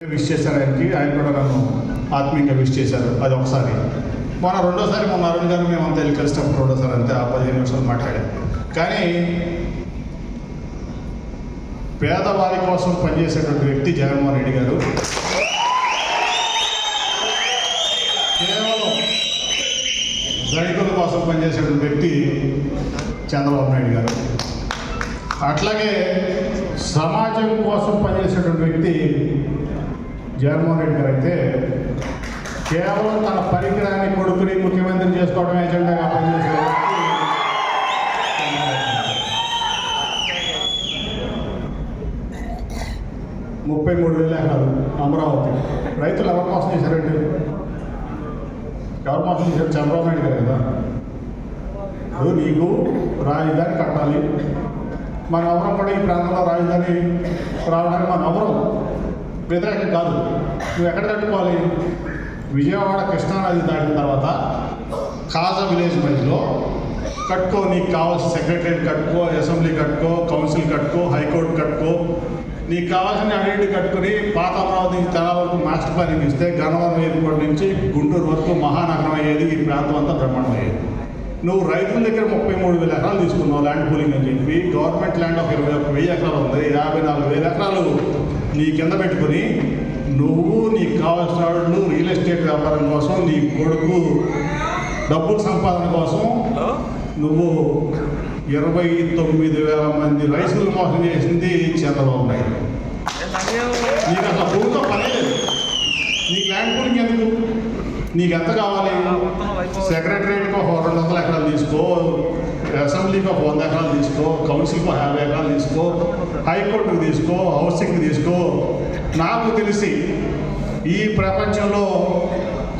Wish చేశారు ఆయనకి ఆయన కూడా నన్ను ఆత్మీయంగా విష్ చేశారు. అది ఒకసారి. మన రెండోసారి మొన్న అరుణ్ గారు మేము అంతా వెళ్ళి కలిసినప్పుడు రెండోసారి అంతే ఆ పదిహేను నిమిషాలు మాట్లాడాం కానీ పేదవారి కోసం పనిచేసేటువంటి వ్యక్తి జగన్మోహన్ రెడ్డి గారు కేవలం ధనికుల కోసం పనిచేసేటువంటి వ్యక్తి చంద్రబాబు నాయుడు గారు. అట్లాగే సమాజం కోసం పనిచేసేటువంటి వ్యక్తి జగన్మోహన్ రెడ్డి గారు అయితే కేవలం తన పరికరాన్ని కొడుకుని ముఖ్యమంత్రి చేసుకోవడం ఎజెండాగా పనిచేసే ముప్పై మూడు వేల ఎకరాలు అమరావతి. రైతులు ఎవరు మోసం చేశారండి? ఎవరు మోసం చేశారు? చంద్రబాబు నాయుడు గారు కదా. నీకు రాజధాని కట్టాలి? మన ఎవరం కూడా ఈ ప్రాంతంలో రాజధాని రావడానికి మన ఎవరం వ్యతిరేకం కాదు. నువ్వు ఎక్కడ కట్టుకోవాలి విజయవాడ కృష్ణానది దాటిన తర్వాత కాజా విలేజ్ మధ్యలో కట్టుకో నీకు కావాల్సిన సెక్రటరియట్ కట్టుకో అసెంబ్లీ కట్టుకో కౌన్సిల్ కట్టుకో హైకోర్టు కట్టుకో నీకు కావాల్సిన అన్నింటి కట్టుకుని పాత అమరావతి తెల వరకు మాస్టర్ ప్లానింగ్ ఇస్తే గన్నవరం ఎయిర్పోర్ట్ నుంచి గుంటూరు వరకు మహానగరం అయ్యేది ఈ ప్రాంతం అంతా బ్రహ్మాండం అయ్యేది. నువ్వు రైతుల దగ్గర ముప్పై మూడు వేల ఎకరాలు తీసుకున్నావు ల్యాండ్ పూలింగ్ అని చెప్పి. గవర్నమెంట్ ల్యాండ్ ఒక ఇరవై ఒక వెయ్యి ఎకరాలు ఉంది. యాభై నాలుగు వేల ఎకరాలు నీ కింద పెట్టుకుని నువ్వు నీకు కావాల్సిన వాళ్ళు రియల్ ఎస్టేట్ వ్యాపారం కోసం నీ కొడుకు డబ్బుల సంపాదన కోసం నువ్వు ఇరవై తొమ్మిది వేల మంది రైతులు మోసం చేసింది చంద్రబాబు నాయుడు. నీకు అసలు భూమితో పనే లేదు. నీకు ల్యాండ్ పూలింగ్ ఎందుకు? నీకు ఎంత కావాలి? సెక్రటరియట్కి ఒక రెండు వందల ఎకరాలు తీసుకో అసెంబ్లీకి ఒక వంద ఎకరాలు తీసుకో కౌన్సిల్కి ఒక యాభై ఎకరాలు తీసుకో హైకోర్టుకి తీసుకో హౌసింగ్కి తీసుకో. నాకు తెలిసి ఈ ప్రపంచంలో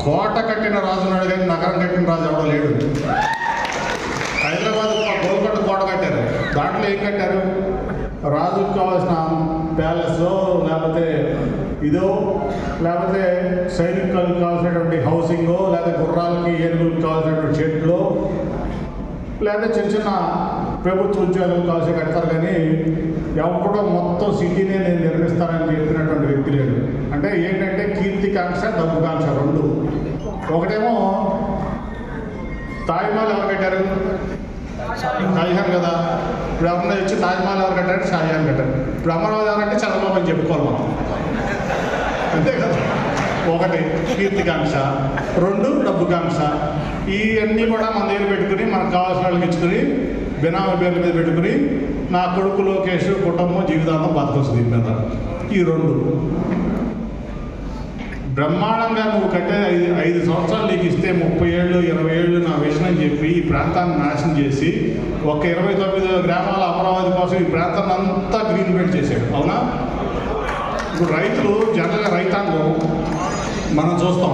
కోట కట్టిన రాజు ఉన్నాడు కానీ నగరం కట్టిన రాజు ఎవడో లేడు. హైదరాబాద్ గోల్కొండ కోట కట్టారు. దాంట్లో ఏం కట్టారు? రాజుకు కావాల్సిన ప్యాలెస్ లేకపోతే ఇదో లేకపోతే సైనికులకు కావాల్సినటువంటి హౌసింగ్ లేకపోతే గుర్రాలకి ఏనుగులకు కావాల్సినటువంటి షెడ్లు లేదా చిన్న చిన్న ప్రభుత్వ ఉద్యోగాలకు కావాల్సి కడతారు కానీ ఎవరు మొత్తం సిటీనే నేను నిర్మిస్తానని చెప్పినటువంటి వ్యక్తి లేడు. అంటే ఏంటంటే కీర్తికాంక్ష డబ్బుకాంక్ష రెండు. ఒకటేమో తాయిమాలు ఎవరు పెట్టారు షాజహాన్ కదా? ఇప్పుడు ఎవరన్నా వచ్చి తాజ్మహల్ ఎవరు కట్టారు షాయిహాన్ కట్టారు. ఇప్పుడు అమరావతి ఎవరంటే చంద్రబాబు అని చెప్పుకోవాలి మనం. అంతే కదా? ఒకటి కీర్తికాంక్ష. రెండు డబ్బుకాంక్ష. ఇవన్నీ కూడా మన దగ్గర పెట్టుకుని మనకు కావాల్సిన వాళ్ళకి ఇచ్చుకుని బినామీ పేర్ల మీద పెట్టుకుని నా కొడుకు లోకేష్ కుటుంబం జీవితాంతం బతకొచ్చు దీని మీద ఈ రెండు. బ్రహ్మాండంగా నువ్వు కట్టే ఐదు ఐదు సంవత్సరాలు నీకు ఇస్తే ముప్పై ఏళ్ళు ఇరవై ఏళ్ళు నా విషయం అని చెప్పి ఈ ప్రాంతాన్ని నాశనం చేసి ఒక ఇరవై తొమ్మిది గ్రామాల అమరావతి కోసం ఈ ప్రాంతాన్ని అంతా గ్రీన్ బెల్ట్ చేశాడు. అవునా? ఇప్పుడు రైతులు జనరల్గా రైతాంగం మనం చూస్తాం.